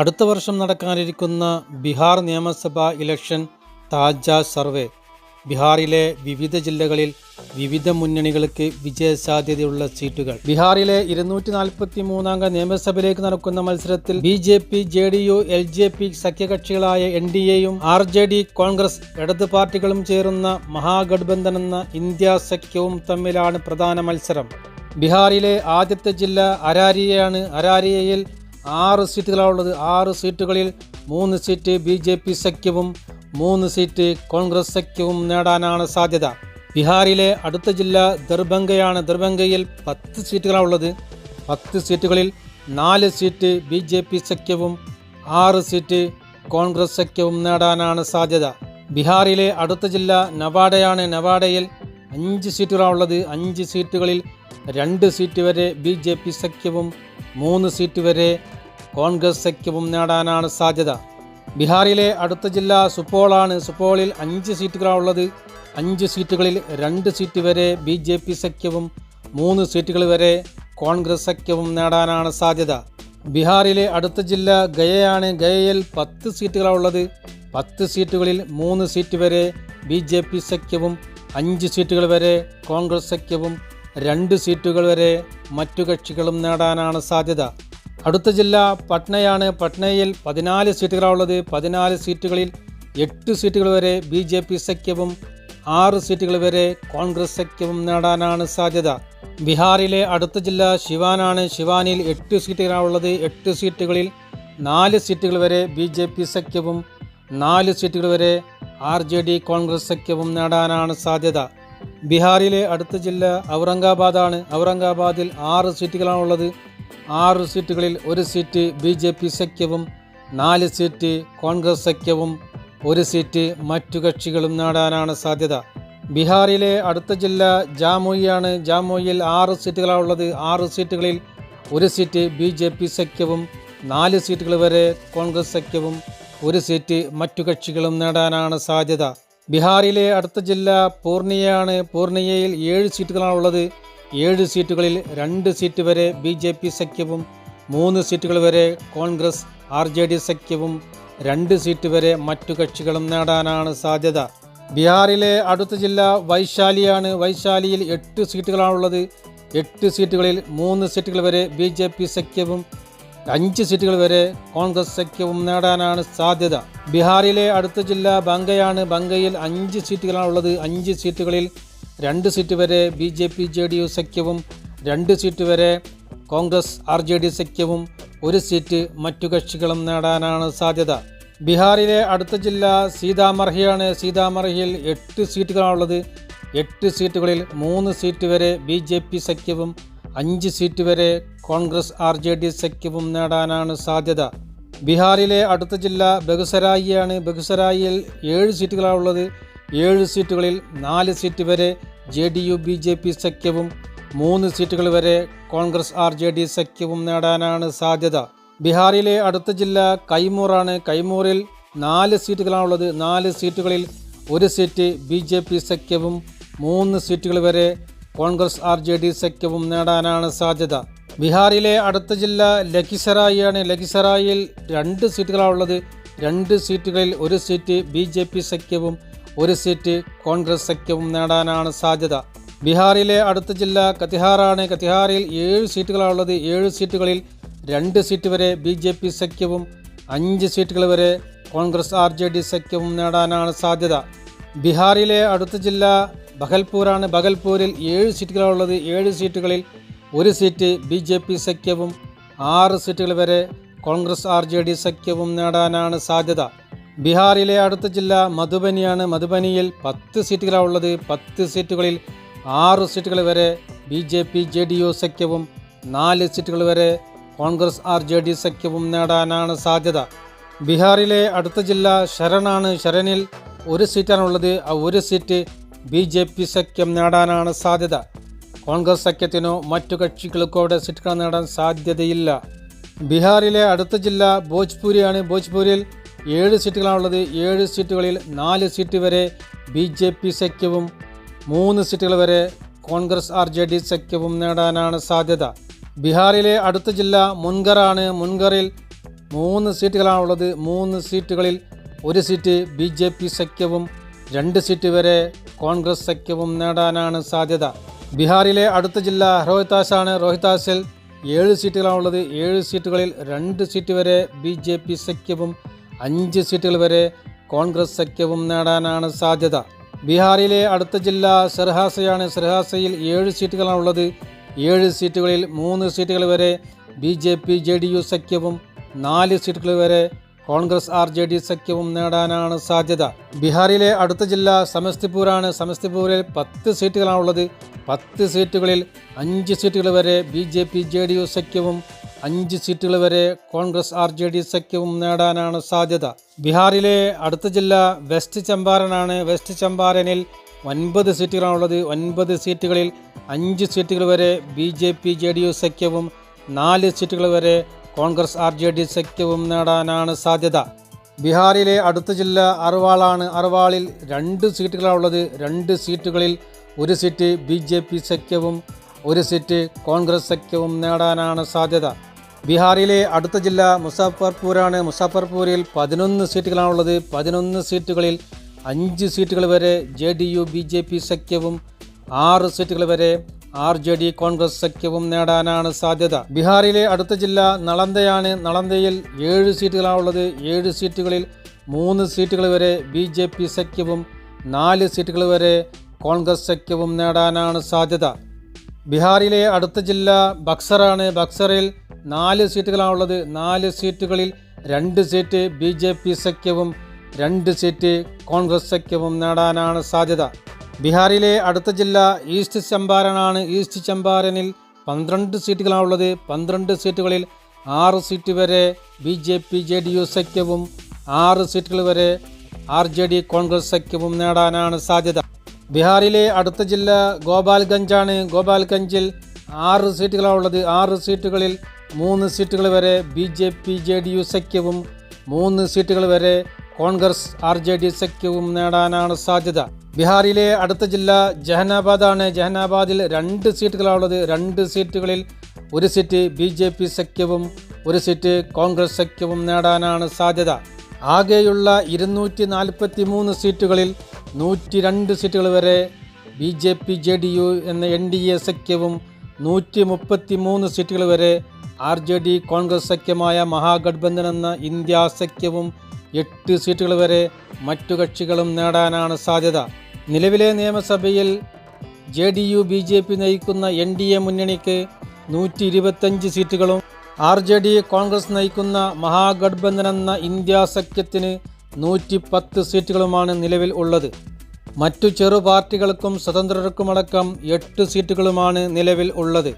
അടുത്ത വർഷം നടക്കാനിരിക്കുന്ന ബീഹാർ നിയമസഭാ ഇലക്ഷൻ താജ സർവേ. ബീഹാറിലെ വിവിധ ജില്ലകളിൽ വിവിധ മുന്നണികൾക്ക് വിജയസാധ്യതയുള്ള സീറ്റുകൾ. ബീഹാറിലെ ഇരുന്നൂറ്റി നാൽപ്പത്തി മൂന്നാംഗ നിയമസഭയിലേക്ക് നടക്കുന്ന മത്സരത്തിൽ B J P J D U L J P സഖ്യകക്ഷികളായ N D എയും ആർ ജെ ഡി കോൺഗ്രസ് ഇടത് പാർട്ടികളും ചേരുന്ന മഹാഗഡ്ബന്ധൻ എന്ന ഇന്ത്യ സഖ്യവും തമ്മിലാണ് പ്രധാന മത്സരം. ബീഹാറിലെ ആദ്യത്തെ ജില്ല അരാരിയയാണ്. അരാരിയയിൽ ആറ് സീറ്റുകളാണുള്ളത് ആറ് സീറ്റുകളിൽ മൂന്ന് സീറ്റ് ബി ജെ പി സഖ്യവും മൂന്ന് സീറ്റ് കോൺഗ്രസ് സഖ്യവും നേടാനാണ് സാധ്യത. ബീഹാറിലെ അടുത്ത ജില്ല ദർഭംഗയാണ് ദർഭംഗയിൽ പത്ത് സീറ്റുകളാണുള്ളത് പത്ത് സീറ്റുകളിൽ നാല് സീറ്റ് ബി ജെ പി സഖ്യവും ആറ് സീറ്റ് കോൺഗ്രസ് സഖ്യവും നേടാനാണ് സാധ്യത. ബീഹാറിലെ അടുത്ത ജില്ല നവാഡയാണ്. നവാഡയിൽ അഞ്ച് സീറ്റുകളാണുള്ളത് അഞ്ച് സീറ്റുകളിൽ രണ്ട് സീറ്റ് വരെ ബി ജെ പി സഖ്യവും മൂന്ന് സീറ്റ് വരെ കോൺഗ്രസ് സഖ്യവും നേടാനാണ് സാധ്യത. ബീഹാറിലെ അടുത്ത ജില്ല സുപ്പോളാണ് സുപ്പോളിൽ അഞ്ച് സീറ്റുകളാണുള്ളത്. അഞ്ച് സീറ്റുകളിൽ രണ്ട് സീറ്റ് വരെ ബി ജെ പി സഖ്യവും മൂന്ന് സീറ്റുകൾ വരെ കോൺഗ്രസ് സഖ്യവും നേടാനാണ് സാധ്യത. ബീഹാറിലെ അടുത്ത ജില്ല ഗയയാണ് ഗയയിൽ പത്ത് സീറ്റുകളാണുള്ളത്. പത്ത് സീറ്റുകളിൽ മൂന്ന് സീറ്റ് വരെ ബി ജെ പി സഖ്യവും അഞ്ച് സീറ്റുകൾ വരെ കോൺഗ്രസ് സഖ്യവും രണ്ട് സീറ്റുകൾ വരെ മറ്റു കക്ഷികളും നേടാനാണ് സാധ്യത. അടുത്ത ജില്ല പട്നയാണ്. പട്നയിൽ പതിനാല് സീറ്റുകളാണുള്ളത്. പതിനാല് സീറ്റുകളിൽ എട്ട് സീറ്റുകൾ വരെ ബി ജെ പി സഖ്യവും ആറ് സീറ്റുകൾ വരെ കോൺഗ്രസ് സഖ്യവും നേടാനാണ് സാധ്യത. ബീഹാറിലെ അടുത്ത ജില്ല ശിവാനാണ്. ശിവാനിൽ എട്ട് സീറ്റുകളാണുള്ളത്. എട്ട് സീറ്റുകളിൽ നാല് സീറ്റുകൾ വരെ ബി ജെ പി സഖ്യവും നാല് സീറ്റുകൾ വരെ ആർ ജെ ഡി കോൺഗ്രസ് സഖ്യവും നേടാനാണ് സാധ്യത. ബീഹാറിലെ അടുത്ത ജില്ല ഔറംഗാബാദാണ്. ഔറംഗാബാദിൽ ആറ് സീറ്റുകളാണുള്ളത്. ആറ് സീറ്റുകളിൽ ഒരു സീറ്റ് ബി ജെ പി സഖ്യവും നാല് സീറ്റ് കോൺഗ്രസ് സഖ്യവും ഒരു സീറ്റ് മറ്റു കക്ഷികളും നേടാനാണ് സാധ്യത. ബീഹാറിലെ അടുത്ത ജില്ല ജാമുയിയാണ്. ജാമുയിൽ ആറ് സീറ്റുകളാണുള്ളത് ആറ് സീറ്റുകളിൽ ഒരു സീറ്റ് ബി ജെ പി സഖ്യവും നാല് സീറ്റുകൾ വരെ കോൺഗ്രസ് സഖ്യവും ഒരു സീറ്റ് മറ്റു കക്ഷികളും നേടാനാണ് സാധ്യത. ബീഹാറിലെ അടുത്ത ജില്ല പൂർണിയയാണ്. പൂർണിയയിൽ ഏഴ് സീറ്റുകളാണുള്ളത് ഏഴ് സീറ്റുകളിൽ രണ്ട് സീറ്റ് വരെ ബി ജെ പി സഖ്യവും മൂന്ന് സീറ്റുകൾ വരെ കോൺഗ്രസ് ആർ ജെ ഡി സഖ്യവും രണ്ട് സീറ്റ് വരെ മറ്റു കക്ഷികളും നേടാനാണ് സാധ്യത. ബീഹാറിലെ അടുത്ത ജില്ല വൈശാലിയാണ്. വൈശാലിയിൽ എട്ട് സീറ്റുകളാണുള്ളത്. എട്ട് സീറ്റുകളിൽ മൂന്ന് സീറ്റുകൾ വരെ ബി ജെ പി സഖ്യവും അഞ്ച് സീറ്റുകൾ വരെ കോൺഗ്രസ് സഖ്യവും നേടാനാണ് സാധ്യത. ബീഹാറിലെ അടുത്ത ജില്ല ബംഗയാണ്. ബംഗയിൽ അഞ്ച് സീറ്റുകളാണുള്ളത്. അഞ്ച് സീറ്റുകളിൽ രണ്ട് സീറ്റ് വരെ B J P J D U സഖ്യവും രണ്ട് സീറ്റ് വരെ കോൺഗ്രസ് ആർ ജെ ഡി സഖ്യവും ഒരു സീറ്റ് മറ്റു കക്ഷികളും നേടാനാണ് സാധ്യത. ബീഹാറിലെ അടുത്ത ജില്ല സീതാമർഹിയാണ്. സീതാമർഹിയിൽ എട്ട് സീറ്റുകളാണുള്ളത്. എട്ട് സീറ്റുകളിൽ മൂന്ന് സീറ്റ് വരെ ബി ജെ പി സഖ്യവും അഞ്ച് സീറ്റ് വരെ കോൺഗ്രസ് ആർ ജെ ഡി സഖ്യവും നേടാനാണ് സാധ്യത. ബീഹാറിലെ അടുത്ത ജില്ല ബഗുസരായിയാണ്. ബഗുസരായിയിൽ ഏഴ് സീറ്റുകളാണുള്ളത്. ഏഴ് സീറ്റുകളിൽ നാല് സീറ്റ് വരെ J D U B J P സഖ്യവും മൂന്ന് സീറ്റുകൾ വരെ കോൺഗ്രസ് ആർ ജെ ഡി സഖ്യവും നേടാനാണ് സാധ്യത. ബീഹാറിലെ അടുത്ത ജില്ല കൈമൂറാണ്. കൈമൂറിൽ നാല് സീറ്റുകളാണുള്ളത്. നാല് സീറ്റുകളിൽ ഒരു സീറ്റ് ബി ജെ പി സഖ്യവും മൂന്ന് സീറ്റുകൾ വരെ കോൺഗ്രസ് ആർ ജെ ഡി സഖ്യവും നേടാനാണ് സാധ്യത. ബീഹാറിലെ അടുത്ത ജില്ല ലഖിസറായിയാണ്. ലഖിസറായിൽ രണ്ട് സീറ്റുകളാണുള്ളത്. രണ്ട് സീറ്റുകളിൽ ഒരു സീറ്റ് ബി ജെ പി സഖ്യവും ഒരു സീറ്റ് കോൺഗ്രസ് സഖ്യവും നേടാനാണ് സാധ്യത. ബീഹാറിലെ അടുത്ത ജില്ല കത്തിഹാറാണ്. കത്തിഹാറിൽ ഏഴ് സീറ്റുകളാണുള്ളത് ഏഴ് സീറ്റുകളിൽ രണ്ട് സീറ്റ് വരെ ബി ജെ പി സഖ്യവും അഞ്ച് സീറ്റുകൾ വരെ കോൺഗ്രസ് ആർ ജെ ഡി സഖ്യവും നേടാനാണ് സാധ്യത. ബീഹാറിലെ അടുത്ത ജില്ല ബഹൽപൂരാണ് ബഹൽപൂരിൽ ഏഴ് സീറ്റുകളാണുള്ളത് ഏഴ് സീറ്റുകളിൽ ഒരു സീറ്റ് ബി ജെ പി സഖ്യവും ആറ് സീറ്റുകൾ വരെ കോൺഗ്രസ് ആർ ജെ ഡി സഖ്യവും നേടാനാണ് സാധ്യത. ബീഹാറിലെ അടുത്ത ജില്ല മധുബനിയാണ്. മധുബനിയിൽ പത്ത് സീറ്റുകളാണ് ഉള്ളത്. പത്ത് സീറ്റുകളിൽ ആറ് സീറ്റുകൾ വരെ B J P J D U സഖ്യവും നാല് സീറ്റുകൾ വരെ കോൺഗ്രസ് ആർ ജെ ഡി സഖ്യവും നേടാനാണ് സാധ്യത. ബീഹാറിലെ അടുത്ത ജില്ല ശരണാണ്. ശരണിൽ ഒരു സീറ്റാണ് ഉള്ളത്. ആ ഒരു സീറ്റ് ബി ജെ പി സഖ്യം നേടാനാണ് സാധ്യത. കോൺഗ്രസ് സഖ്യത്തിനോ മറ്റു കക്ഷികൾക്കോ അവിടെ സീറ്റുകൾ നേടാൻ സാധ്യതയില്ല. ബീഹാറിലെ അടുത്ത ജില്ല ഭോജ്പൂരിയാണ്. ഭോജ്പൂരിൽ ഏഴ് സീറ്റുകളാണുള്ളത്. ഏഴ് സീറ്റുകളിൽ നാല് സീറ്റ് വരെ ബി ജെ പി സഖ്യവും മൂന്ന് സീറ്റുകൾ വരെ കോൺഗ്രസ് ആർ ജെ ഡി സഖ്യവും നേടാനാണ് സാധ്യത. ബീഹാറിലെ അടുത്ത ജില്ല മുൻഗറാണ്. മുൻഗറിൽ മൂന്ന് സീറ്റുകളാണുള്ളത്. മൂന്ന് സീറ്റുകളിൽ ഒരു സീറ്റ് ബി ജെ പി സഖ്യവും രണ്ട് സീറ്റ് വരെ കോൺഗ്രസ് സഖ്യവും നേടാനാണ് സാധ്യത. ബീഹാറിലെ അടുത്ത ജില്ല റോഹിത്താസാണ് റോഹിത്താസിൽ ഏഴ് സീറ്റുകളാണുള്ളത്. ഏഴ് സീറ്റുകളിൽ രണ്ട് സീറ്റ് വരെ ബി ജെ പി സഖ്യവും അഞ്ച് സീറ്റുകൾ വരെ കോൺഗ്രസ് സഖ്യവും നേടാനാണ് സാധ്യത. ബീഹാറിലെ അടുത്ത ജില്ല സർഹാസയാണ് സർഹാസയിൽ ഏഴ് സീറ്റുകളാണുള്ളത്. ഏഴ് സീറ്റുകളിൽ മൂന്ന് സീറ്റുകൾ വരെ B J P J D U സഖ്യവും നാല് സീറ്റുകൾ വരെ കോൺഗ്രസ് ആർ ജെ ഡി സഖ്യവും നേടാനാണ് സാധ്യത. ബീഹാറിലെ അടുത്ത ജില്ല സമസ്തിപൂരാണ്. സമസ്തിപൂരിൽ പത്ത് സീറ്റുകളാണുള്ളത്. പത്ത് സീറ്റുകളിൽ അഞ്ച് സീറ്റുകൾ വരെ B J P J D U സഖ്യവും അഞ്ച് സീറ്റുകൾ വരെ കോൺഗ്രസ് ആർ ജെ ഡി സഖ്യവും നേടാനാണ് സാധ്യത. ബീഹാറിലെ അടുത്ത ജില്ല വെസ്റ്റ് ചമ്പാരനാണ് വെസ്റ്റ് ചമ്പാരനിൽ ഒൻപത് സീറ്റുകളാണുള്ളത്. ഒൻപത് സീറ്റുകളിൽ അഞ്ച് സീറ്റുകൾ വരെ B J P J D U സഖ്യവും നാല് സീറ്റുകൾ വരെ കോൺഗ്രസ് ആർ ജെ ഡി സഖ്യവും നേടാനാണ് സാധ്യത. ബീഹാറിലെ അടുത്ത ജില്ല അർവാളാണ് അർവാളിൽ രണ്ട് സീറ്റുകളാണുള്ളത്. രണ്ട് സീറ്റുകളിൽ ഒരു സീറ്റ് ബി ജെ പി സഖ്യവും ഒരു സീറ്റ് കോൺഗ്രസ് സഖ്യവും നേടാനാണ് സാധ്യത. ബീഹാറിലെ അടുത്ത ജില്ല മുസാഫർപൂരാണ്. മുസാഫർപൂരിൽ പതിനൊന്ന് സീറ്റുകളാണുള്ളത്. പതിനൊന്ന് സീറ്റുകളിൽ അഞ്ച് സീറ്റുകൾ വരെ J D U B J P സഖ്യവും ആറ് സീറ്റുകൾ വരെ ആർ ജെ ഡി കോൺഗ്രസ് സഖ്യവും നേടാനാണ് സാധ്യത. ബീഹാറിലെ അടുത്ത ജില്ല നളന്തയാണ് നളന്തയിൽ ഏഴ് സീറ്റുകളാണുള്ളത്. ഏഴ് സീറ്റുകളിൽ മൂന്ന് സീറ്റുകൾ വരെ ബി ജെ പി സഖ്യവും നാല് സീറ്റുകൾ വരെ കോൺഗ്രസ് സഖ്യവും നേടാനാണ് സാധ്യത. ബീഹാറിലെ അടുത്ത ജില്ല ബക്സറാണ്. ബക്സറിൽ നാല് സീറ്റുകളാണുള്ളത്. നാല് സീറ്റുകളിൽ രണ്ട് സീറ്റ് ബി ജെ പി സഖ്യവും രണ്ട് സീറ്റ് കോൺഗ്രസ് സഖ്യവും നേടാനാണ് സാധ്യത. ബീഹാറിലെ അടുത്ത ജില്ല ഈസ്റ്റ് ചമ്പാരനാണ്. ഈസ്റ്റ് ചമ്പാരനിൽ പന്ത്രണ്ട് സീറ്റുകളാണുള്ളത്. പന്ത്രണ്ട് സീറ്റുകളിൽ ആറ് സീറ്റ് വരെ B J P J D U സഖ്യവും ആറ് സീറ്റുകൾ വരെ ആർ ജെ ഡി കോൺഗ്രസ് സഖ്യവും നേടാനാണ് സാധ്യത. ബീഹാറിലെ അടുത്ത ജില്ല ഗോപാൽഗഞ്ചാണ്. ഗോപാൽഗഞ്ചിൽ ആറ് സീറ്റുകളാണുള്ളത്. ആറ് സീറ്റുകളിൽ മൂന്ന് സീറ്റുകൾ വരെ B J P J D U സഖ്യവും മൂന്ന് സീറ്റുകൾ വരെ കോൺഗ്രസ് ആർ ജെ ഡി സഖ്യവും നേടാനാണ് സാധ്യത. ബീഹാറിലെ അടുത്ത ജില്ല ജഹനാബാദാണ്. ജഹനാബാദിൽ രണ്ട് സീറ്റുകളാണുള്ളത്. രണ്ട് സീറ്റുകളിൽ ഒരു സീറ്റ് ബി ജെ പി സഖ്യവും ഒരു സീറ്റ് കോൺഗ്രസ് സഖ്യവും നേടാനാണ് സാധ്യത. ആകെയുള്ള ഇരുന്നൂറ്റി നാൽപ്പത്തി മൂന്ന് സീറ്റുകളിൽ നൂറ്റി രണ്ട് സീറ്റുകൾ വരെ B J P J D U എന്ന എൻ ഡി എ സഖ്യവും നൂറ്റി മുപ്പത്തി മൂന്ന് സീറ്റുകൾ വരെ ആർ ജെ ഡി കോൺഗ്രസ് സഖ്യമായ മഹാഗഡ്ബന്ധൻ എന്ന ഇന്ത്യ സഖ്യവും എട്ട് സീറ്റുകൾ വരെ മറ്റു കക്ഷികളും നേടാനാണ് സാധ്യത. നിലവിലെ നിയമസഭയിൽ J D U B J P നയിക്കുന്ന എൻ ഡി എ മുന്നണിക്ക് നൂറ്റി ഇരുപത്തഞ്ച് സീറ്റുകളും ആർ ജെ ഡി കോൺഗ്രസ് നയിക്കുന്ന മഹാഗഡ്ബന്ധൻ എന്ന ഇന്ത്യ സഖ്യത്തിന് നൂറ്റി പത്ത് സീറ്റുകളുമാണ് നിലവിൽ ഉള്ളത്. മറ്റു ചെറു പാർട്ടികൾക്കും സ്വതന്ത്രർക്കുമടക്കം എട്ട് സീറ്റുകളുമാണ് നിലവിൽ ഉള്ളത്.